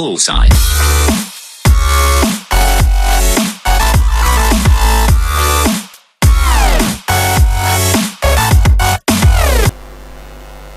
Bullseye.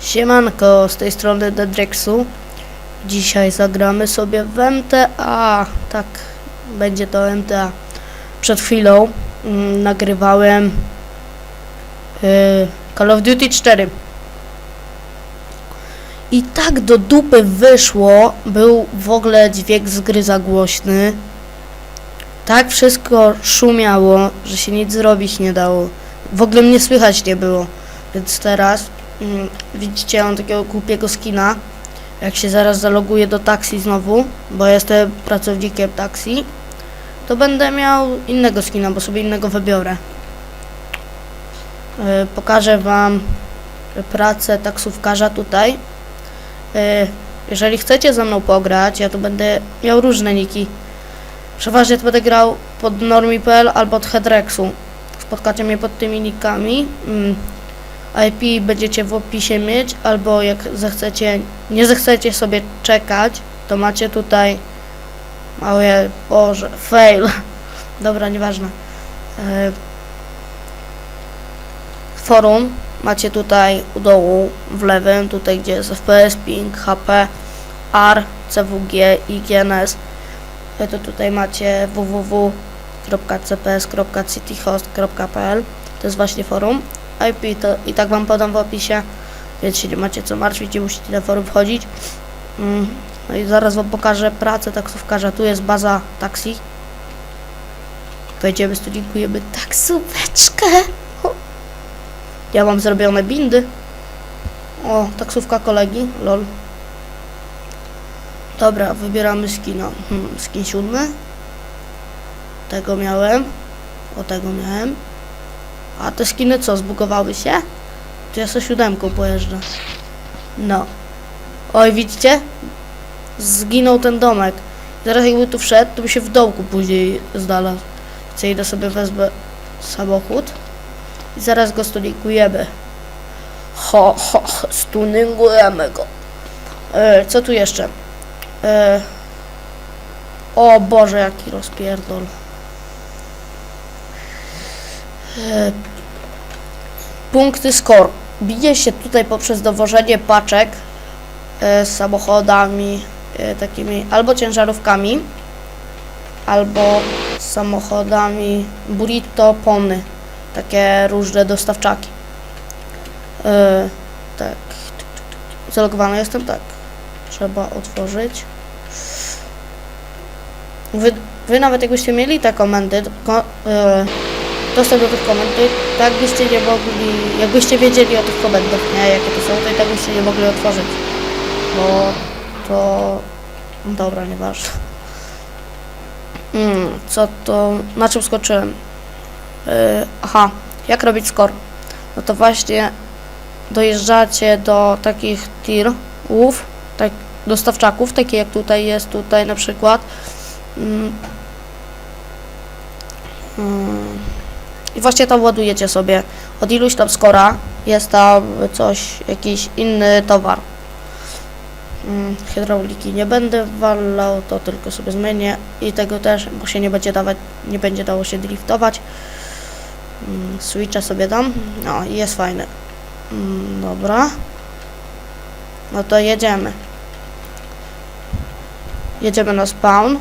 Siemanko, z tej strony Dedrexu. Dzisiaj zagramy sobie w MTA. Tak, będzie to MTA. Przed chwilą mm, nagrywałem y, Call of Duty 4. I tak do dupy wyszło, był w ogóle dźwięk z gry za głośny. Tak wszystko szumiało, że się nic zrobić nie dało. W ogóle mnie słychać nie było. Więc teraz mm, widzicie, mam takiego głupiego skina. Jak się zaraz zaloguję do taksi znowu, bo jestem pracownikiem taksi, to będę miał innego skina, bo sobie innego wybiorę. Yy, pokażę Wam pracę taksówkarza tutaj. Yy, jeżeli chcecie ze mną pograć, ja tu będę miał różne niki. Przeważnie to będę grał pod normi.pl albo od Headrexu. Spotkacie mnie pod tymi nikami. Mm. IP będziecie w opisie mieć, albo jak zechcecie, nie zechcecie sobie czekać, to macie tutaj małe, boże, fail. Dobra, nieważne. E, forum macie tutaj u dołu w lewym, tutaj gdzie jest FPS, ping, HP, R, CWG i GNS. To tutaj macie www.cps.cityhost.pl To jest właśnie forum. IP to i tak wam podam w opisie, więc się nie macie co martwić, nie musicie na forum wchodzić. Mm, No i zaraz wam pokażę pracę taksówkarza. Tu jest baza taksi. Wejdziemy, studinkujemy taksóweczkę. Ja mam zrobione bindy. O, taksówka kolegi, lol. Dobra, wybieramy skina. Hmm, skin siódmy. Tego miałem. O, tego miałem. A te skiny co, zbugowały się? To ja sobie siódemką pojeżdżę. No. Oj, widzicie? Zginął ten domek. Zaraz jakby tu wszedł, to by się w dołku później znalazł. Chcę idę sobie wezmę samochód. I zaraz go stunikujemy. Ho, ho, ho stuningujemy go. E, co tu jeszcze? E, o Boże, jaki rozpierdol. E, Punkty score. Bije się tutaj poprzez dowożenie paczek e, z samochodami e, takimi albo ciężarówkami, albo samochodami burrito, pony. Takie różne dostawczaki. E, tak. Zalogowany jestem? Tak. Trzeba otworzyć. Wy, wy nawet jakbyście mieli te komendy, ko, e, dostęp do tych komend, to i tak byście nie mogli, jakbyście wiedzieli o tych komendach, nie, jakie to są, to i tak byście nie mogli otworzyć, bo to, dobra, nieważne. Hmm, co to, na czym skoczyłem? Yy, aha, jak robić score? No to właśnie dojeżdżacie do takich tirów, tak, dostawczaków, takie jak tutaj jest, tutaj na przykład. Mm. Mm. I właśnie tam ładujecie sobie od iluś tam skora jest tam coś, jakiś inny towar. Mm, hydrauliki nie będę walał, to tylko sobie zmienię i tego też, bo się nie będzie dawać, nie będzie dało się driftować. Mm, switcha sobie dam, no jest fajny. Mm, dobra. No to jedziemy. Jedziemy na spawn.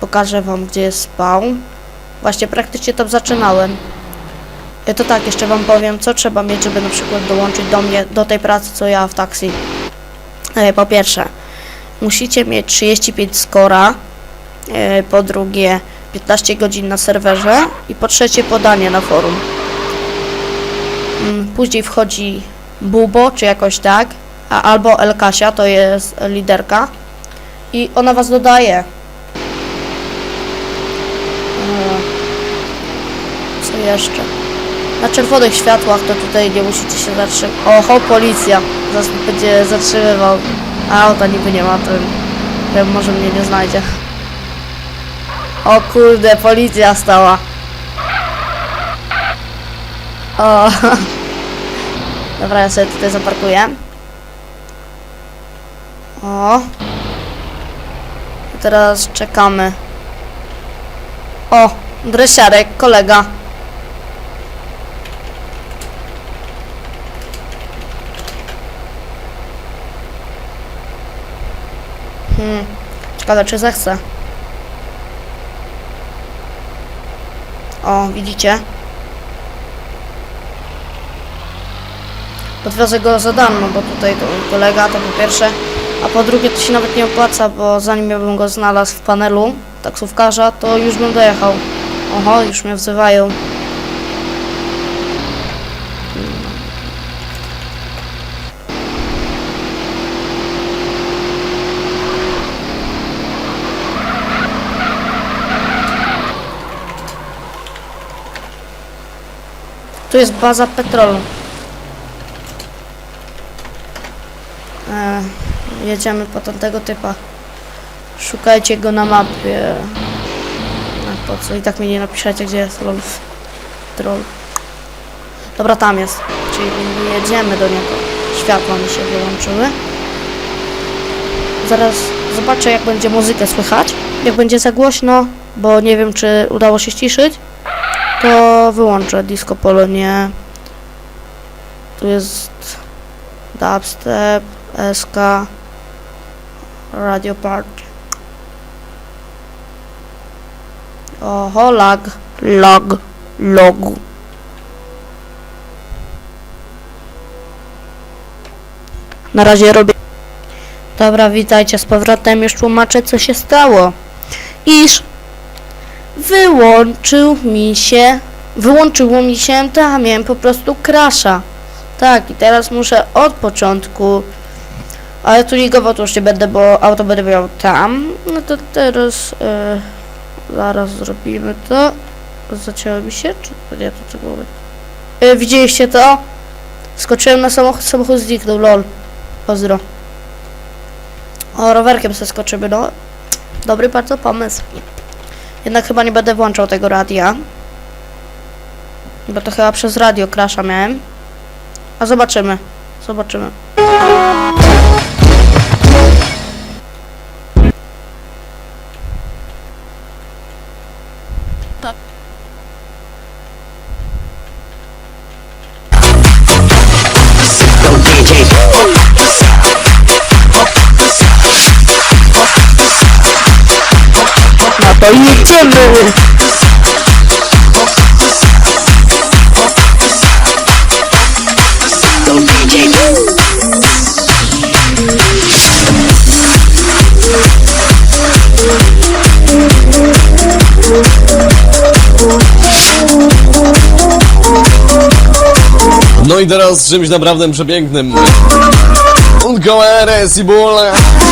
Pokażę wam gdzie jest spawn. Właśnie praktycznie tam zaczynałem. E, To tak, jeszcze wam powiem, co trzeba mieć, żeby na przykład dołączyć do mnie, do tej pracy, co ja w taksi. E, Po pierwsze, musicie mieć 35 skora, e, po drugie 15 godzin na serwerze i po trzecie podanie na forum. Mm, Później wchodzi Bubo, czy jakoś tak, albo Elkasia, to jest liderka i ona was dodaje. E, Co jeszcze? Na czerwonych światłach to tutaj nie musicie się zatrzymać. Oho, policja. Zaraz będzie zatrzymywał. A auta niby nie ma, to to może mnie nie znajdzie. O kurde, policja stała. O. Dobra, ja sobie tutaj zaparkuję. O. teraz czekamy. O, dresiarek, kolega. Hmm, ciekawe czy zechce. O, widzicie? Podwiozę go za darmo, bo tutaj to kolega, to po pierwsze. A po drugie to się nawet nie opłaca, bo zanim ja bym go znalazł w panelu taksówkarza, to już bym dojechał. Oho, już mnie wzywają. Tu jest baza petrolu. E, jedziemy po tamtego typa. Szukajcie go na mapie. A po co? I tak mi nie napiszecie, gdzie jest lol. Troll. Dobra, tam jest. Czyli jedziemy do niego. Światła mi się wyłączyły. Zaraz zobaczę, jak będzie muzykę słychać. Jak będzie za głośno, bo nie wiem, czy udało się ściszyć, to wyłączę disco polo, nie. Tu jest dubstep, SK, radio party. Oho, lag, log, log. Na razie robię. Dobra, witajcie z powrotem. Już tłumaczę, co się stało. Iż wyłączył mi się, wyłączyło mi się, tam miałem po prostu crasha. Tak, i teraz muszę od początku, ale tuningowo to już nie będę, bo auto będę miał tam. No to teraz, e, zaraz zrobimy to. Zacięło mi się, czy to nie, to co było? E, widzieliście to? Skoczyłem na samochód, samochód zniknął, lol. Pozdro. O, rowerkiem se skoczymy, no. Dobry bardzo pomysł. Jednak chyba nie będę włączał tego radia. Bo to chyba przez radio crasha miałem. A zobaczymy. Zobaczymy. To jedziemy! No i teraz czymś naprawdę przepięknym. Ungoere, Sibula. I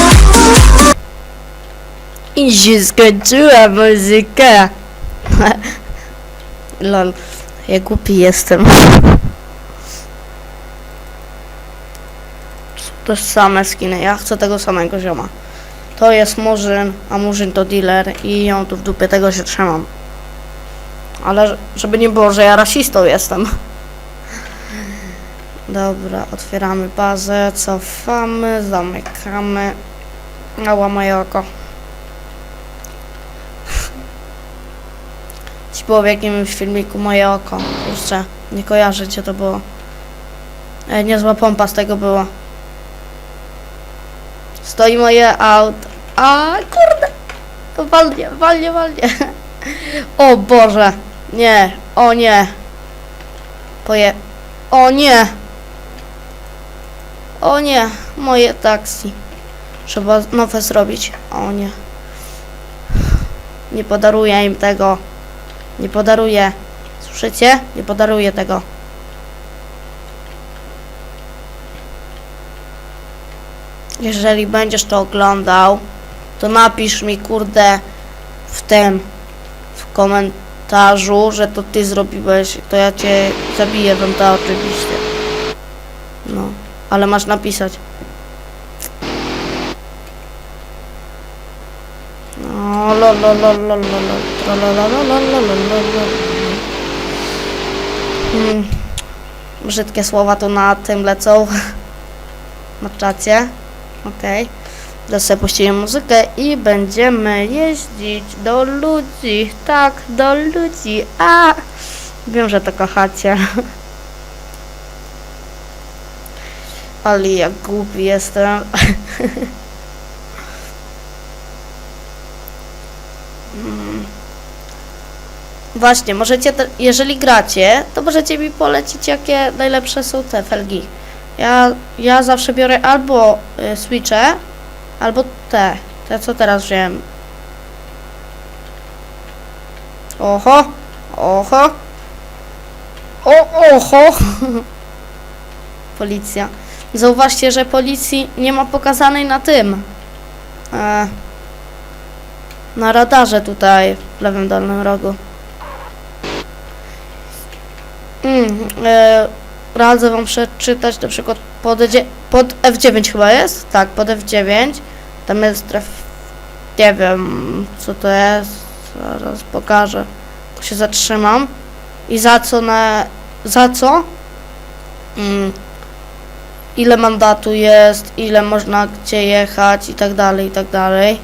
się skończyła muzyka. Lol, ja głupi jestem. To same skiny, ja chcę tego samego zioma. To jest Murzyn, a Murzyn to dealer i ją tu w dupie, tego się trzymam. Ale żeby nie było, że ja rasistą jestem. Dobra, otwieramy bazę, cofamy, zamykamy. Ała moje oko. Było w jakimś filmiku moje oko. Kurczę, nie kojarzę gdzie to było. E, niezła pompa z tego było. Stoi moje auto. A kurde! Walnie, walnie, walnie. O Boże! Nie, o nie. Poje... O nie! O nie, moje taksi. Trzeba nowe zrobić. O nie. Nie podaruję im tego. Nie podaruję. Słyszycie? Nie podaruję tego. Jeżeli będziesz to oglądał, to napisz mi kurde w tym w komentarzu, że to ty zrobiłeś, to ja cię zabiję wam to oczywiście. No, ale masz napisać. Hmm. Brzydkie słowa tu na tym lecą. Na czacie. Okej. Teraz sobie puścimy muzykę i będziemy jeździć do ludzi. Tak, do ludzi. A! Wiem, że to kochacie. Ale jak głupi jestem. Właśnie, możecie, jeżeli gracie, to możecie mi polecić, jakie najlepsze są te felgi. Ja, ja zawsze biorę albo y, switche, albo te. Te, co teraz wziąłem. Oho, oho. O, oho. Policja. Zauważcie, że policji nie ma pokazanej na tym. E, na radarze tutaj w lewym dolnym rogu. Mm, e, radzę wam przeczytać na przykład pod, pod F9 chyba jest? Tak, pod F9. Tam jest traf... Nie wiem, co to jest. Zaraz pokażę. Tu się zatrzymam. I za co na... Za co? Mm. Ile mandatu jest, ile można gdzie jechać i tak dalej, i tak dalej.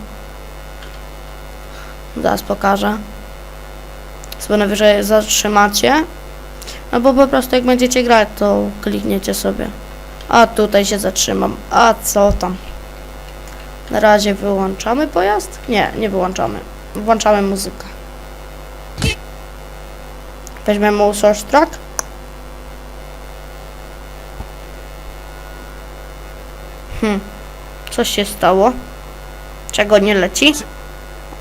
Zaraz pokażę. Sobie najwyżej zatrzymacie. Albo po prostu jak będziecie grać, to klikniecie sobie. A tutaj się zatrzymam. A co tam? Na razie wyłączamy pojazd? Nie, nie wyłączamy. Włączamy muzykę. Weźmiemy source track. Hmm. Coś się stało. Czego nie leci?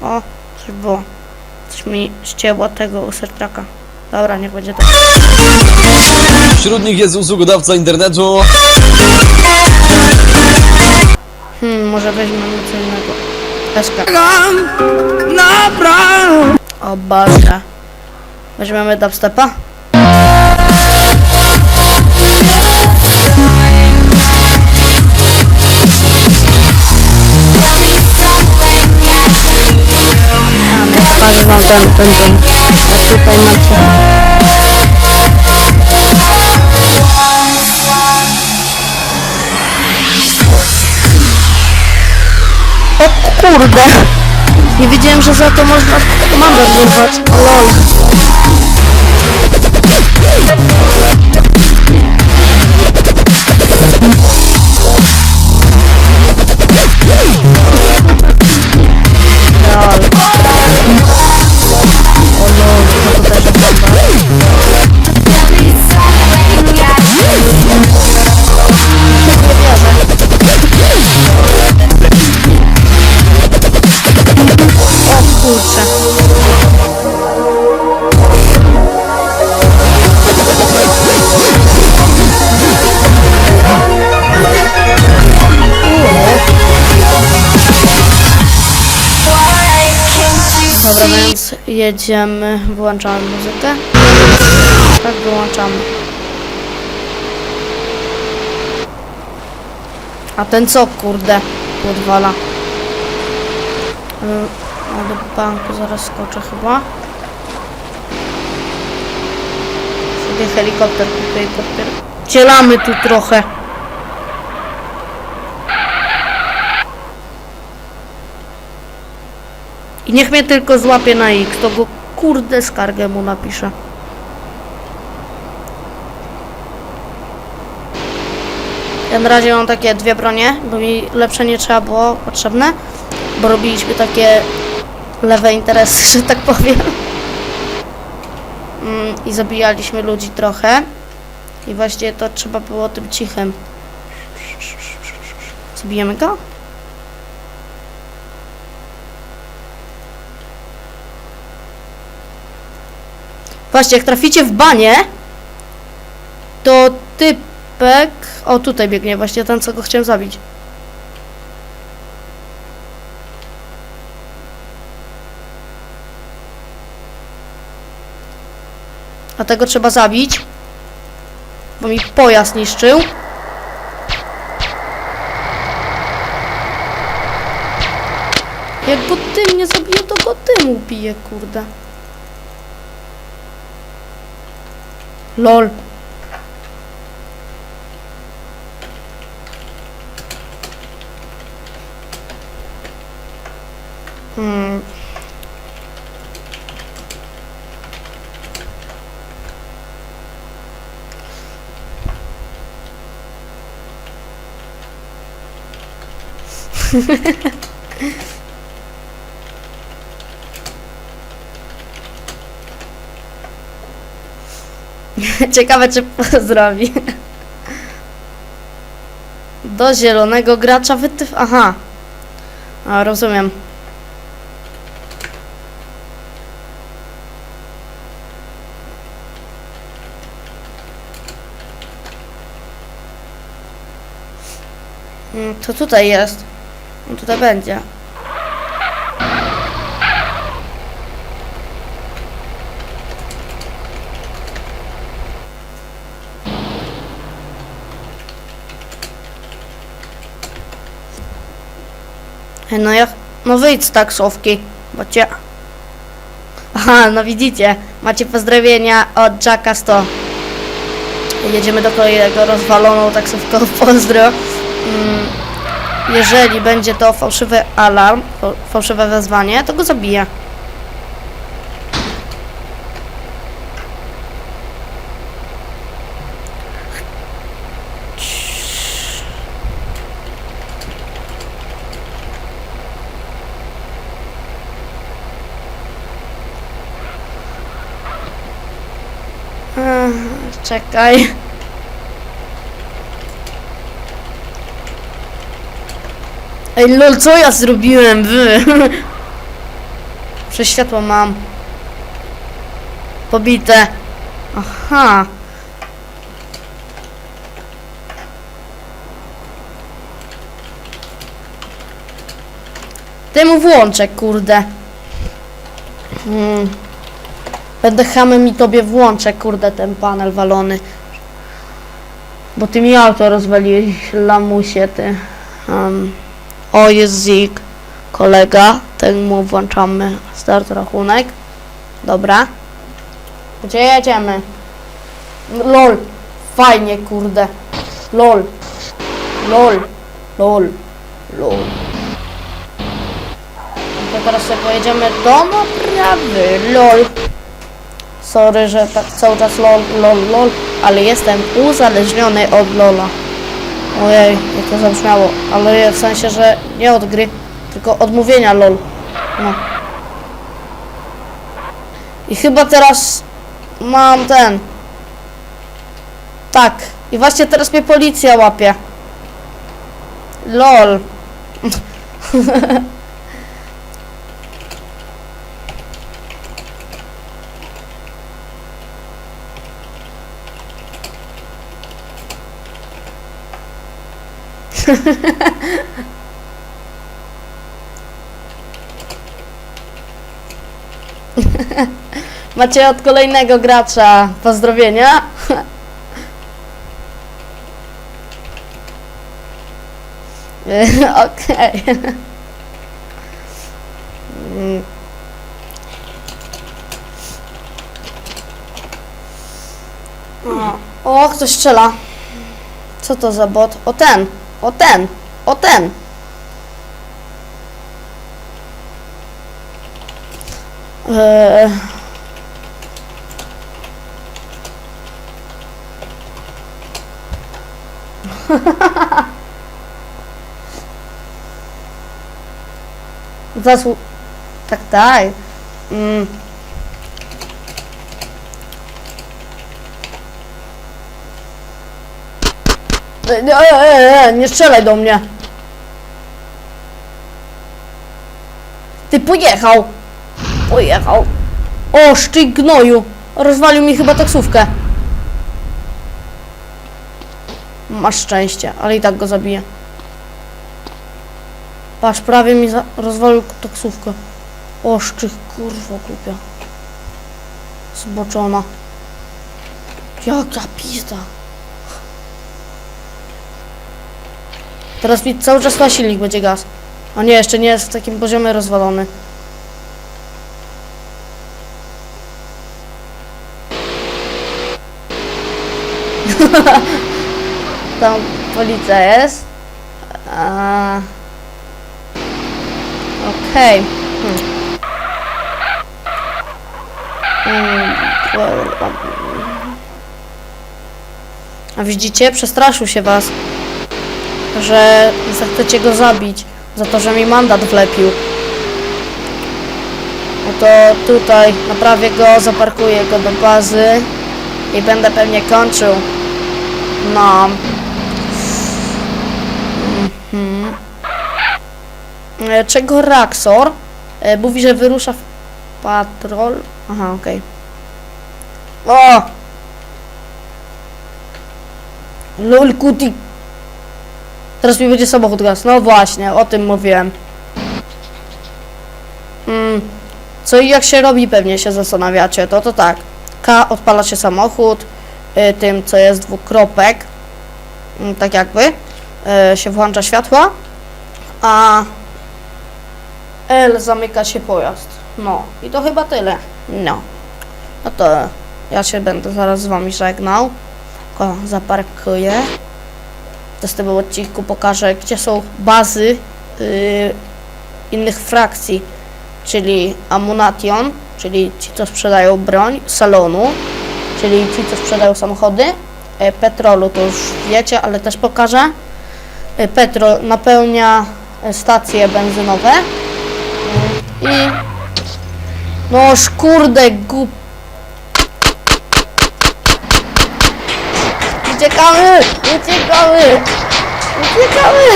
O, coś było. Coś mi ścięło tego usertraka. Dobra, niech będzie tak. Wśród nich jest usługodawca internetu. Hmm, może weźmiemy co innego. SK. O Boże. Weźmiemy dubstepa? Pokażę wam ten, ten, ten. A tutaj macie. Kurde! Nie wiedziałem, że za to można komandę wzywać. Lol. Lol. Dobra, więc jedziemy, wyłączamy muzykę. Tak, wyłączamy. A ten co, kurde, podwala? No do banku zaraz skoczę chyba. Sobie helikopter kupię i podpier... Cielamy tu trochę. Niech mnie tylko złapie na X, to go kurde skargę mu napiszę. Ja na razie mam takie dwie bronie, bo mi lepsze nie trzeba było potrzebne, bo robiliśmy takie lewe interesy, że tak powiem. Mm, I zabijaliśmy ludzi trochę. I właśnie to trzeba było tym cichym. Zabijemy go? Właśnie, jak traficie w banie, to typek... O, tutaj biegnie właśnie ten, co go chciałem zabić. A tego trzeba zabić. Bo mi pojazd niszczył. Jak go tym nie zabiję, to go tym ubiję, kurde. LOL. Hmm. Ciekawe, czy pozdrowi. Do zielonego gracza wytyw... Aha. A, rozumiem. Mm, To tutaj jest. No tutaj będzie. No jak... No wyjdź z taksówki, bo. Aha, no widzicie, macie pozdrowienia od Jacka 100. Jedziemy do kolejnego rozwaloną taksówką, pozdro. Mm, jeżeli będzie to fałszywy alarm, fa- fałszywe wezwanie, to go zabiję. Czekaj. Ej, lol, co ja zrobiłem? Wy? Przez światło mam. Pobite. Aha. Temu włączę, kurde. Hmm. Będę hamem i tobie włączę, kurde, ten panel walony. Bo ty mi auto rozwaliłeś, lamusie, ty. Um. O, jest Zik, kolega. Ten mu włączamy start rachunek. Dobra. Gdzie jedziemy? LOL. Fajnie, kurde. LOL. LOL. LOL. LOL. To teraz sobie pojedziemy do naprawy. LOL. Sorry, że tak cały czas lol, lol, lol, ale jestem uzależniony od lola. Ojej, jak to zabrzmiało, ale w sensie, że nie od gry, tylko od mówienia lol. No. I chyba teraz mam ten. Tak. I właśnie teraz mnie policja łapie. Lol. Macie od kolejnego gracza pozdrowienia. Okej. Mm. O, ktoś strzela. Co to za bot? O ten, o ten, o ten. Eee. Zasłu... Tak, tak. Mm. E, Nie, e, e, nie strzelaj do mnie. Ty pojechał. Pojechał. O, szczyk gnoju. Rozwalił mi chyba taksówkę. Masz szczęście, ale i tak go zabiję. Patrz, prawie mi rozwalił taksówkę. O, szczyk, kurwa, głupia. Zboczona. Jaka pizda. Teraz mi cały czas na silnik będzie gaz. A nie, jeszcze nie jest w takim poziomie rozwalony. Tam policja jest. A... Okej. Mm, A widzicie, przestraszył się was, że zechcecie go zabić za to, że mi mandat wlepił. No to tutaj naprawię go, zaparkuję go do bazy i będę pewnie kończył. No. Mhm. E, Czego Raxor e, mówi, że wyrusza w patrol. Aha, okej. O! Lol, kuti. Teraz mi będzie samochód gaz. No właśnie, o tym mówiłem. Mm, co i jak się robi, pewnie się zastanawiacie. To to tak. K odpala się samochód. Y, tym, co jest dwukropek. Mm, tak jakby. Y, się włącza światła. A L zamyka się pojazd. No. I to chyba tyle. No. No to ja się będę zaraz z wami żegnał. Tylko zaparkuję. Tego odcinku pokażę, gdzie są bazy yy, innych frakcji, czyli Amunation, czyli ci, co sprzedają broń, Salonu, czyli ci, co sprzedają samochody, e, Petrolu to już wiecie, ale też pokażę. E, Petrol napełnia e, stacje benzynowe Mm, i no kurde gup Uciekamy! Uciekamy! Uciekamy!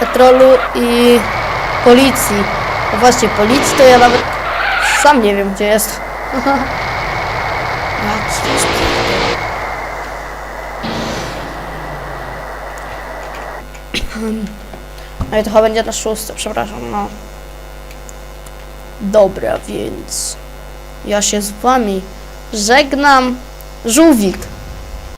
Petrolu i policji. No właśnie, policji to ja nawet sam nie wiem, gdzie jest. No i to chyba będzie na szóste, przepraszam, no. Dobra, więc ja się z wami żegnam. Żółwik.